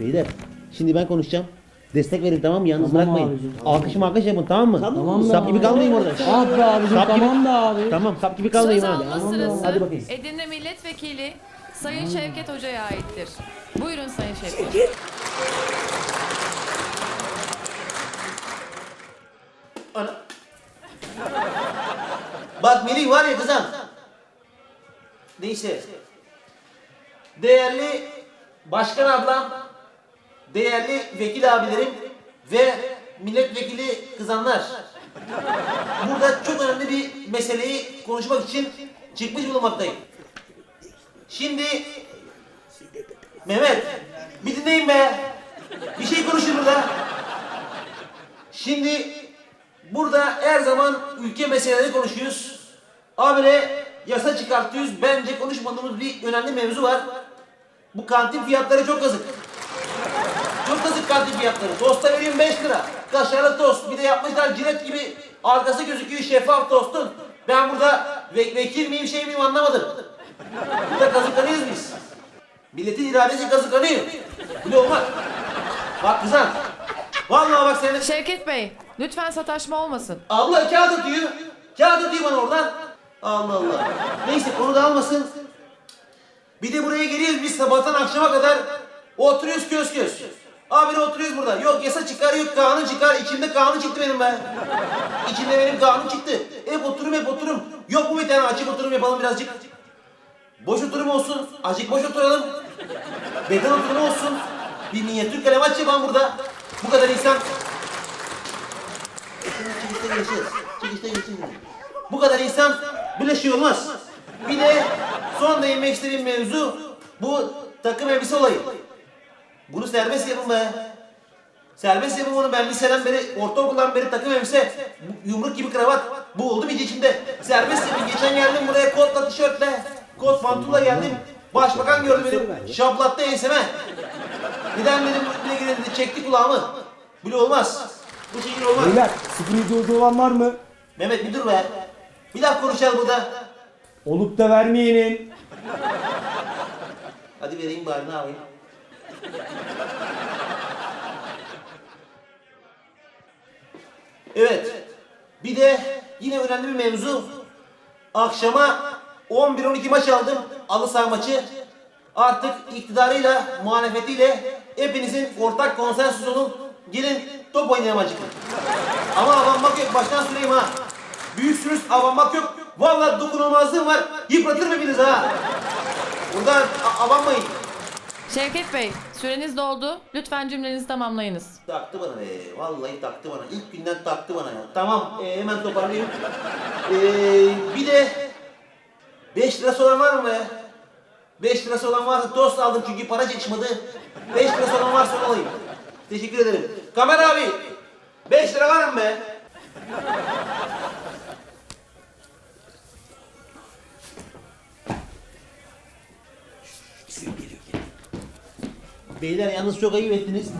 Beyler şimdi ben konuşacağım. Destek verin tamam mı? Yalnız Tamam bırakmayın. abicim. Alkışım alkış yapın tamam mı? Tamam be Sap abi. gibi kalmayın orada. Ah be abicim Sap gibi- tamam be abi. Tamam sap gibi kalmayın Söz abi. alma sırası Hadi bakayım. Edirne Milletvekili Sayın Şevket Hoca'ya aittir. Buyurun Sayın Şevket. Ana. Bak Melih var ya kızım. Neyse. Değerli başkan ablam, değerli vekil abilerim ve milletvekili kızanlar. Burada çok önemli bir meseleyi konuşmak için çıkmış bulunmaktayım. Şimdi Mehmet bir dinleyin be. Bir şey konuşun burada. Şimdi burada her zaman ülke meseleleri konuşuyoruz. Abire yasa çıkartıyoruz. Bence konuşmadığımız bir önemli mevzu var. Bu kantin fiyatları çok yazık. Çok yazık kantin fiyatları. Tosta vereyim 5 lira. Kaşarlı tost. Bir de yapmışlar cilet gibi arkası gözüküyor şeffaf tostun. Ben burada ve- vekil miyim şey miyim anlamadım. Burada kazıklanıyoruz biz. Milletin iradesi kazıklanıyor. Böyle olmaz. Bak kızan. Vallahi bak senin... Şevket Bey, lütfen sataşma olmasın. Abla kağıt atıyor. Kağıt atıyor bana oradan. Allah Allah. Neyse konu dağılmasın. Bir de buraya geliyoruz biz sabahtan akşama kadar oturuyoruz köz köz. Abi oturuyoruz burada. Yok yasa çıkar yok kanun çıkar. İçimde kanun çıktı benim be. İçimde benim kanun çıktı. Hep oturum hep oturum. Yok mu bir tane açık oturum yapalım birazcık. Boş oturum olsun. Azıcık boş oturalım. Beden oturumu olsun. Bir minyatür kalem aç yapalım burada. Bu kadar insan Çıkışta görüşürüz. Çıkışta görüşürüz. Bu kadar insan böyle şey olmaz. Bir de son değinmek istediğim mevzu bu takım elbise olayı. Bunu serbest yapın be. Serbest yapın bunu ben liseden beri, ortaokuldan beri takım elbise, yumruk gibi kravat, bu oldu bir içinde. Serbest yapın. Geçen geldim buraya kotla, tişörtle, kot pantolonla geldim. Başbakan gördü beni, şaplattı enseme. Neden dedim, girelim dedi, çekti kulağımı. Böyle olmaz. Bu şekilde olmaz. Beyler 07 olan var mı? Mehmet bir dur be. Bir laf konuşalım burada. Olup da vermeyenin. Hadi vereyim bari ne yapayım. Evet. Bir de yine önemli bir mevzu. Akşama 11-12 maç aldım. Alı maçı. Artık iktidarıyla, muhalefetiyle hepinizin ortak konsensus olun. Gelin top oynayalım acık. Ama avanmak yok. Baştan söyleyeyim ha. Büyüksünüz avanmak yok. Vallahi dokunulmazlığım var. Yıpratırım hepinizi ha. Burada a- avanmayın. Şevket Bey, süreniz doldu. Lütfen cümlenizi tamamlayınız. Taktı bana be. Vallahi taktı bana. İlk günden taktı bana ya. Tamam e, hemen toparlayayım. E, bir de 5 lirası olan var mı be? 5 lirası olan varsa tost aldım çünkü para çıkmadı. 5 lirası olan varsa alayım. Teşekkür ederim. Kamer abi 5 lira var mı be? Beyler yalnız çok ayıp ettiniz.